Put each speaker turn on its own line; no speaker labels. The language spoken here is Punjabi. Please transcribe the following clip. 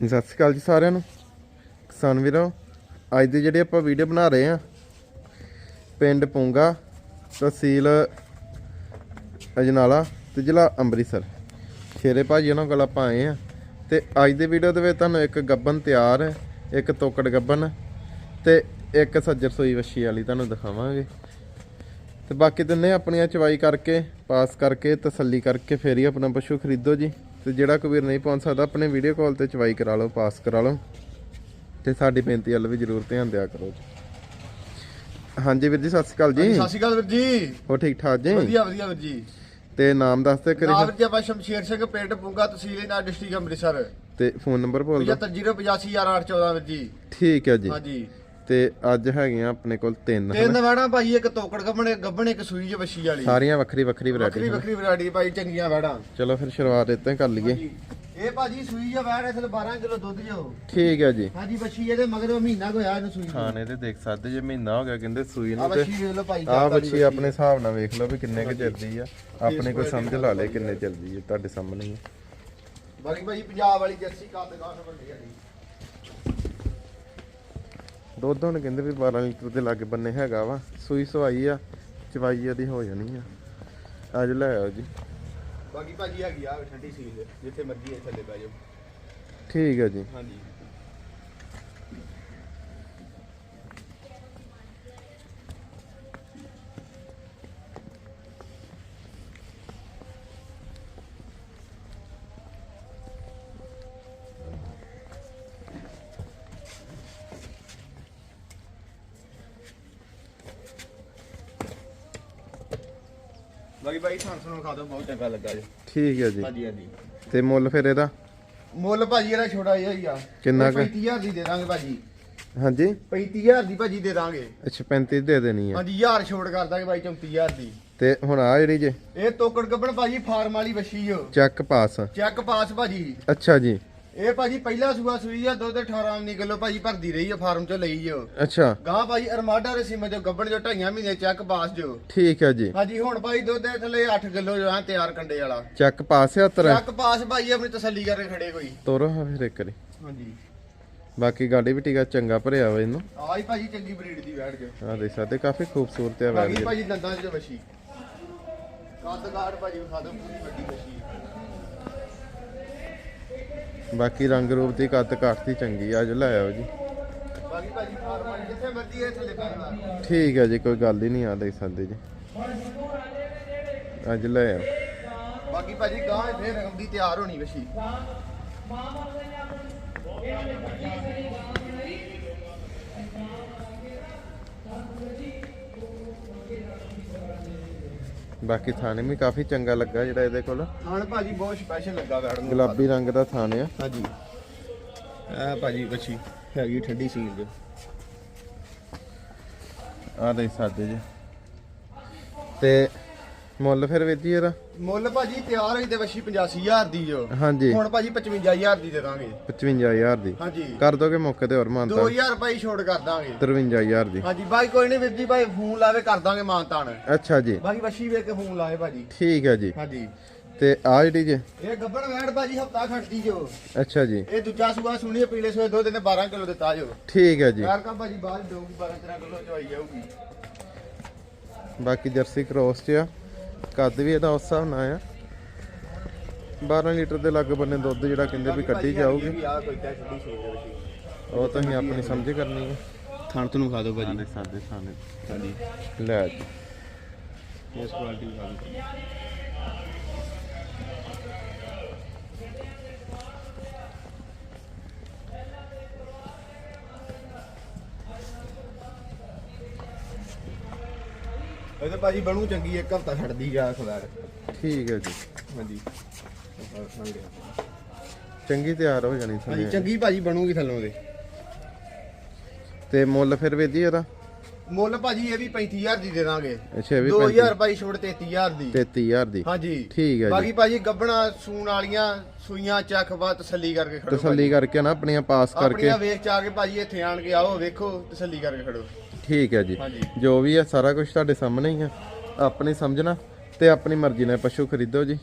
ਸਤਿ ਸ਼੍ਰੀ ਅਕਾਲ ਜੀ ਸਾਰਿਆਂ ਨੂੰ। ਕਿਸਾਨ ਵੀਰੋ, ਅੱਜ ਦੀ ਜਿਹੜੀ ਆਪਾਂ ਵੀਡੀਓ ਬਣਾ ਰਹੇ ਆ ਪਿੰਡ ਪੁੰਗਾ, ਤਹਿਸੀਲ ਅਜਨਾਲਾ ਤੇ ਜ਼ਿਲ੍ਹਾ ਅੰਮ੍ਰਿਤਸਰ। ਸ਼ੇਰੇ ਭਾਜੀ ਉਹਨਾਂ ਕੋਲ ਆਪਾਂ ਆਏ ਆ ਤੇ ਅੱਜ ਦੀ ਵੀਡੀਓ ਦੇ ਵਿੱਚ ਤੁਹਾਨੂੰ ਇੱਕ ਗੱਬਨ ਤਿਆਰ ਹੈ, ਇੱਕ ਤੋਕੜ ਗੱਬਨ ਤੇ ਇੱਕ ਸੱਜਰ ਸੋਈ ਵੱਛੀ ਵਾਲੀ ਤੁਹਾਨੂੰ ਦਿਖਾਵਾਂਗੇ। ਤੇ ਬਾਕੀ ਦਿਨੇ ਆਪਣੀਆਂ ਚਵਾਈ ਕਰਕੇ, ਪਾਸ ਕਰਕੇ, ਤਸੱਲੀ ਕਰਕੇ ਫੇਰ ਹੀ ਆਪਣਾ ਪਸ਼ੂ ਖਰੀਦੋ ਜੀ। ਤੇ ਜਿਹੜਾ ਕੋਈ ਵੀਰ ਨਹੀਂ ਪਹੁੰਚ ਸਕਦਾ ਆਪਣੇ ਵੀਡੀਓ ਕਾਲ ਤੇ ਚਵਾਈ ਕਰਾ ਲਓ ਪਾਸ ਕਰਾ ਲਓ। ਤੇ ਸਾਡੀ ਬੇਨਤੀ ਵੱਲ ਵੀ ਜ਼ਰੂਰ ਧਿਆਨ ਦਿਆ ਕਰੋ ਹਾਂਜੀ ਵੀਰ ਜੀ ਸਤਿ ਸ਼੍ਰੀ ਅਕਾਲ ਜੀ।
ਸਤਿ ਸ਼੍ਰੀ ਅਕਾਲ ਵੀਰ ਜੀ।
ਹੋ ਠੀਕ ਠਾਕ ਜੀ?
ਵਧੀਆ ਵਧੀਆ ਵੀਰ ਜੀ।
ਤੇ ਨਾਮ ਦੱਸ ਤੇ ਕਰੀ
ਨਾਮ ਵੀਰ ਜੀ ਆਪਾਂ ਸ਼ਮਸ਼ੇਰ ਸਿੰਘ ਪਿੰਡ ਪੁੰਗਾ ਤਹਿਸੀਲ ਨਾਲ ਡਿਸਟ੍ਰਿਕਟ ਅੰਮ੍ਰਿਤਸਰ।
ਤੇ ਫੋਨ ਨੰਬਰ ਬੋਲ ਦਿਓ।
7508511814 ਵੀਰ ਜੀ।
ਠੀਕ ਹੈ ਜੀ।
ਹਾਂਜੀ।
ਤੇ ਅੱਜ ਹੈਗੀਆਂ ਆਪਣੇ ਕੋਲ ਤਿੰਨ
ਤਿੰਨ? ਵੈੜਾਂ ਭਾਈ ਇੱਕ ਤੋਕੜ ਗੱਬਣੇ ਗੱਬਣੇ ਇੱਕ ਸੂਈ ਜ ਵਸ਼ੀ ਵਾਲੀ।
ਸਾਰੀਆਂ ਵੱਖਰੀ ਵੱਖਰੀ
ਵੱਖਰੀ
ਵੈਰਾਈਟੀ
ਵੱਖਰੀ ਵੈਰਾਈਟੀ ਭਾਈ ਚੰਗੀਆਂ ਵੈੜਾਂ
ਚਲੋ ਫਿਰ ਸ਼ੁਰੂਆਤ ਇੱਥੇ ਕਰ ਲਈਏ।
ਇਹ ਭਾਜੀ ਸੂਈ ਜ ਵੈੜ ਇਥੇ 12 ਕਿਲੋ ਦੁੱਧ ਜੋ
ਠੀਕ ਹੈ ਜੀ।
ਹਾਂਜੀ ਵਸ਼ੀ ਇਹਦੇ ਮਗਰ ਮਹੀਨਾ ਹੋਇਆ ਇਹਨੂੰ ਸੂਈ ਨੂੰ।
ਖਾਣੇ ਤੇ ਦੇਖ ਸਕਦੇ ਜੇ ਮਹੀਨਾ ਹੋ ਗਿਆ ਕਹਿੰਦੇ ਸੂਈ
ਆ
ਨੂੰ ਤੇ
ਵਸ਼ੀ ਵੇਖ ਲਓ ਭਾਈ
ਆ
ਜ਼ਿਆਦਾ ਦੀ
ਬੱਚੀ ਆਪਣੇ ਹਿਸਾਬ ਨਾਲ ਵੇਖ ਲਓ ਵੀ ਕਿੰਨੇ ਕੁ ਚਿਰਦੀ ਆ। ਆਪਣੇ ਕੋਈ ਸਮਝ ਲਾ ਲੇ ਕਿੰਨੇ ਚਿਰਦੀ ਆ ਤੁਹਾਡੇ ਸਾਹਮਣੇ ਹੀ ਆ।
ਬਾਕੀ ਭਾਈ ਪੰਜਾਬ ਵਾਲੀ ਜਰਸੀ ਕੱਦ ਕਾਠ ਵੱਡੀ ਵਾਲੀ
ਦੁੱਧ ਹੁਣ ਕਹਿੰਦੇ ਵੀ 12 ਲੀਟਰ ਦੇ ਲਾਗੇ ਬੰਨੇ ਹੈਗਾ ਵਾ ਸੂਈ ਸਵਾਈ ਆ ਚਵਾਈ ਇਹਦੀ ਹੋ ਜਾਣੀ ਆ। ਅੱਜ ਲੈ ਆਓ ਜੀ।
ਬਾਕੀ ਭਾਜੀ ਹੈਗੀ ਆ ਠੰਡੀ ਸੀਲ ਜਿੱਥੇ ਮਰਜ਼ੀ ਇਹ ਥੱਲੇ ਬਹਿ ਜਾਓ।
ਠੀਕ ਹੈ ਜੀ।
ਹਾਂਜੀ। ਬਾਕੀ ਭਾਈ ਸਾਨੂੰ ਸੁਣੋ ਖਾ ਦੋ ਬਹੁਤ ਚੰਗਾ ਲੱਗਾ ਜੀ।
ਠੀਕ ਹੈ ਜੀ।
ਹਾਂਜੀ ਹਾਂਜੀ।
ਤੇ ਮੁੱਲ ਫਿਰ ਇਹਦਾ?
ਮੁੱਲ ਭਾਜੀ ਇਹਦਾ ਛੋਟਾ ਜਿਹਾ ਹੀ ਆ।
ਕਿੰਨਾ ਕੁ?
35000 ਦੀ ਦੇ ਦਾਂਗੇ ਭਾਜੀ।
ਹਾਂਜੀ।
35000 ਦੀ ਭਾਜੀ ਦੇ ਦਾਂਗੇ।
ਅੱਛਾ 35 ਦੇ ਦੇਣੀ ਆ।
ਹਾਂਜੀ 1000 ਛੋੜ ਕਰ ਦਾਂਗੇ ਭਾਈ 34000 ਦੀ।
ਤੇ ਹੁਣ ਆ ਜਿਹੜੀ ਜੇ?
ਇਹ ਤੋਕੜ ਗੱਬਣ ਭਾਜੀ ਫਾਰਮ ਵਾਲੀ ਵਸ਼ੀ ਓ।
ਚੱਕ ਪਾਸ।
ਚੈੱਕ ਪਾਸ ਭਾਜੀ।
ਅੱਛਾ ਜੀ।
ਇਹ ਭਾਜੀ ਪਹਿਲਾ ਸੂਆ ਸੂਈ ਆ ਦੁੱਧ 18 19 ਕਿਲੋ ਭਾਜੀ ਭਰਦੀ ਰਹੀ ਆ ਫਾਰਮ ਚੋਂ ਲਈ ਓ
ਅੱਛਾ।
ਗਾਂ ਭਾਜੀ ਅਰਮਾਡਾ ਦੇ ਸੀਮੇ ਜੋ ਗੱਬਣ ਜੋ ਢਾਈਆਂ ਮਹੀਨੇ ਚੈੱਕ ਪਾਸ ਜੋ।
ਠੀਕ ਹੈ ਜੀ।
ਹਾਂਜੀ ਹੁਣ ਭਾਈ ਦੁੱਧ ਦੇ ਥੱਲੇ 8 ਕਿਲੋ ਜੋ ਆ ਤਿਆਰ ਕੰਡੇ ਵਾਲਾ।
ਚੱਕ ਪਾਸ ਆ ਤਰ
ਚੈੱਕ ਪਾਸ ਭਾਈ ਆਪਣੀ ਤਸੱਲੀ ਕਰਕੇ ਖੜੇ ਕੋਈ।
ਤੋਰੋ ਹਾਂ ਫਿਰ ਇੱਕ ਵਾਰੀ।
ਹਾਂਜੀ।
ਬਾਕੀ ਗਾਡੀ ਵੀ ਟੀਕਾ ਚੰਗਾ ਭਰਿਆ ਵਾ ਇਹਨੂੰ।
ਆਈ ਭਾਜੀ ਚੰਗੀ ਬਰੀਡ ਦੀ ਬੈਠ ਜੋ।
ਆ ਦੇਖ ਸਕਦੇ ਕਾਫੀ ਖੂਬਸੂਰਤ ਆ
ਬਾਕੀ
ਵੈਰੀ
ਭਾਜੀ ਦੰਦਾਂ 'ਚ ਵਸ਼ੀ ਕੱਦ ਕਾਠ ਭਾਜੀ ਪੂਰੀ ਵੱਡੀ ਵਸ਼ੀ
ਬਾਕੀ ਰੰਗ ਰੂਪ ਦੀ ਕੱਦ ਕਾਠ ਦੀ ਚੰਗੀ ਆ, ਅੱਜ ਲੈ ਆਓ ਜੀ।
ਬਾਕੀ ਭਾਜੀ ਫਾਰਮ ਵਾਲੀ ਜਿੱਥੇ ਮਰਜ਼ੀ ਇਹ ਥੱਲੇ ਪੈ ਜਾਣਾ
ਠੀਕ ਹੈ ਜੀ ਕੋਈ ਗੱਲ ਹੀ ਨਹੀਂ ਆ ਦੇਖ ਸਕਦੇ ਜੀ। ਅੱਜ ਲੈ ਆਓ।
ਬਾਕੀ ਭਾਜੀ ਗਾਂ ਫੇਰ ਰਕਮ ਦੀ ਤਿਆਰ ਹੋਣੀ ਵਸ਼ੀ।
ਬਾਕੀ ਥਾਣੇ ਵੀ ਕਾਫੀ ਚੰਗਾ ਲੱਗਾ ਜਿਹੜਾ ਇਹਦੇ ਕੋਲ।
ਖਾਣ ਭਾਜੀ ਬਹੁਤ ਸਪੈਸ਼ਲ ਲੱਗਾ ਵੈੜ ਨੂੰ।
ਗੁਲਾਬੀ ਰੰਗ ਦਾ ਥਾਣ ਆ।
ਹਾਂਜੀ। ਆ ਭਾਜੀ ਵਸ਼ੀ ਹੈਗੀ ਠੰਡੀ ਸੀਲ ਜੋ
ਆ ਦੇਖ ਸਕਦੇ ਜੀ। ਤੇ ਮੁੱਲ ਫਿਰ ਵੀਰ ਜੀ ਇਹਦਾ?
ਮੁੱਲ ਭਾਜੀ ਤਿਆਰ ਹੋਈ ਤੇ ਵਸ਼ੀ 85000 ਦੀ ਜੋ।
ਹਾਂਜੀ।
ਹੁਣ ਭਾਜੀ 55000 ਦੀ ਦੇ ਦਾਂਗੇ।
55000 ਦੀ।
ਹਾਂਜੀ।
ਕਰ ਦੋਗੇ ਮੌਕੇ ਤੇ ਹੋਰ ਮਾਨਤਾ?
2000 ਭਾਈ ਛੋੜ ਕਰ ਦਾਂਗੇ।
53000 ਦੀ।
ਹਾਂਜੀ ਬਾਈ ਕੋਈ ਨਹੀਂ ਵੀਰ ਜੀ ਭਾਈ ਫੋਨ ਲਾਵੇ ਕਰ ਦਾਂਗੇ ਮਾਨਤਾਨ।
ਅੱਛਾ ਜੀ।
ਬਾਕੀ ਵਸ਼ੀ ਵੇਖ ਕੇ ਫੋਨ ਲਾਵੇ ਭਾਜੀ।
ਠੀਕ ਹੈ ਜੀ।
ਹਾਂਜੀ।
ਤੇ ਆ ਜਿਹੜੀ ਜੇ?
ਇਹ ਗੱਬੜ ਵੈੜ ਭਾਜੀ ਹਫਤਾ ਖੜਦੀ ਜੋ।
ਅੱਛਾ ਜੀ।
ਇਹ ਦੂਜਾ ਸੂਆ ਸੁਣੀ ਪੀਲੇ ਸੂਏ ਦੋ ਦਿਨ 12 ਕਿਲੋ ਦਿੱਤਾ ਜੋ।
ਠੀਕ ਹੈ ਜੀ।
ਯਾਰ ਕਾ ਭਾਜੀ ਬਾਅਦ ਦਊਗੀ 12 13 ਕਿਲੋ ਚਵਾਈ ਜਾਊਗੀ।
ਬਾਕੀ ਜਰਸੀ ਕ੍ਰੋਸ ਚ ਆ। ਕੱਦ ਵੀ ਇਹਦਾ ਉਸ ਹਿਸਾਬ ਨਾਲ ਆ। 12 ਲੀਟਰ ਦੇ ਲੱਗ ਬੰਨੇ ਦੁੱਧ ਜਿਹੜਾ ਕਹਿੰਦੇ ਵੀ ਕੱਢੀ ਜਾਊਗੀ।
ਕੋਈ ਤਾਂ
ਉਹ ਤੁਸੀਂ ਆਪਣੀ ਸਮਝ ਕਰਨੀ ਹੈ
ਥਣ ਤੁਹਾਨੂੰ ਖਾ ਦਿਓ ਭਾਜੀ।
ਸਾਡੇ ਸਾਹਮਣੇ ਲੈ ਜੀ।
ਇਸ ਕੁਆਲਿਟੀ ਖਾ ਦਿਓ। ਇਹ ਤਾਂ ਭਾਜੀ ਬਣੂ ਚੰਗੀ ਇੱਕ ਹਫਤਾ ਛੱਡਦੀ ਜਾ ਖਵਾਰ
ਠੀਕ ਹੈ ਜੀ।
ਹਾਂਜੀ।
ਚੰਗੀ ਤਿਆਰ ਹੋ ਜਾਣੀ
ਹਾਂਜੀ
ਥੱਲੇ।
ਚੰਗੀ ਭਾਜੀ ਬਣੂਗੀ ਥੱਲੋਂ ਦੇ।
ਤੇ ਮੁੱਲ ਫਿਰ ਵੀਰ ਜੀ ਇਹਦਾ
ਮੁੱਲ ਭਾਜੀ ਇਹ ਵੀ 35000 ਦੀ ਦੇ ਦਾਂਗੇ
ਅੱਛਾ ਇਹ ਵੀ
2000 ਭਾਈ ਛੋੜ 33000 ਦੀ।
33000 ਦੀ।
ਹਾਂਜੀ।
ਠੀਕ ਹੈ ਜੀ।
ਬਾਕੀ ਭਾਜੀ ਗੱਬਣਾ ਸੂਣ ਵਾਲੀਆਂ ਸੂਈਆਂ ਚੱਕ ਬਾ ਤਸੱਲੀ ਕਰਕੇ ਖੜੋ
ਤਸੱਲੀ ਕਰਕੇ ਨਾ ਆਪਣੀਆਂ ਪਾਸ ਕਰਕੇ।
ਆਪਣੀਆਂ ਵੇਖ ਚਾ ਕੇ ਭਾਜੀ ਇੱਥੇ ਆਣ ਕੇ ਆਓ ਵੇਖੋ ਤਸੱਲੀ ਕਰਕੇ ਖੜੋ।
ਠੀਕ ਹੈ ਜੀ।
ਹਾਂਜੀ।
ਜੋ ਵੀ ਹੈ ਸਾਰਾ ਕੁਝ ਤੁਹਾਡੇ ਸਾਹਮਣੇ ਹੀ ਆ। ਆਪਣੀ ਸਮਝਣਾ ਤੇ ਆਪਣੀ ਮਰਜ਼ੀ ਨਾਲ ਪਸ਼ੂ ਖਰੀਦੋ ਜੀ।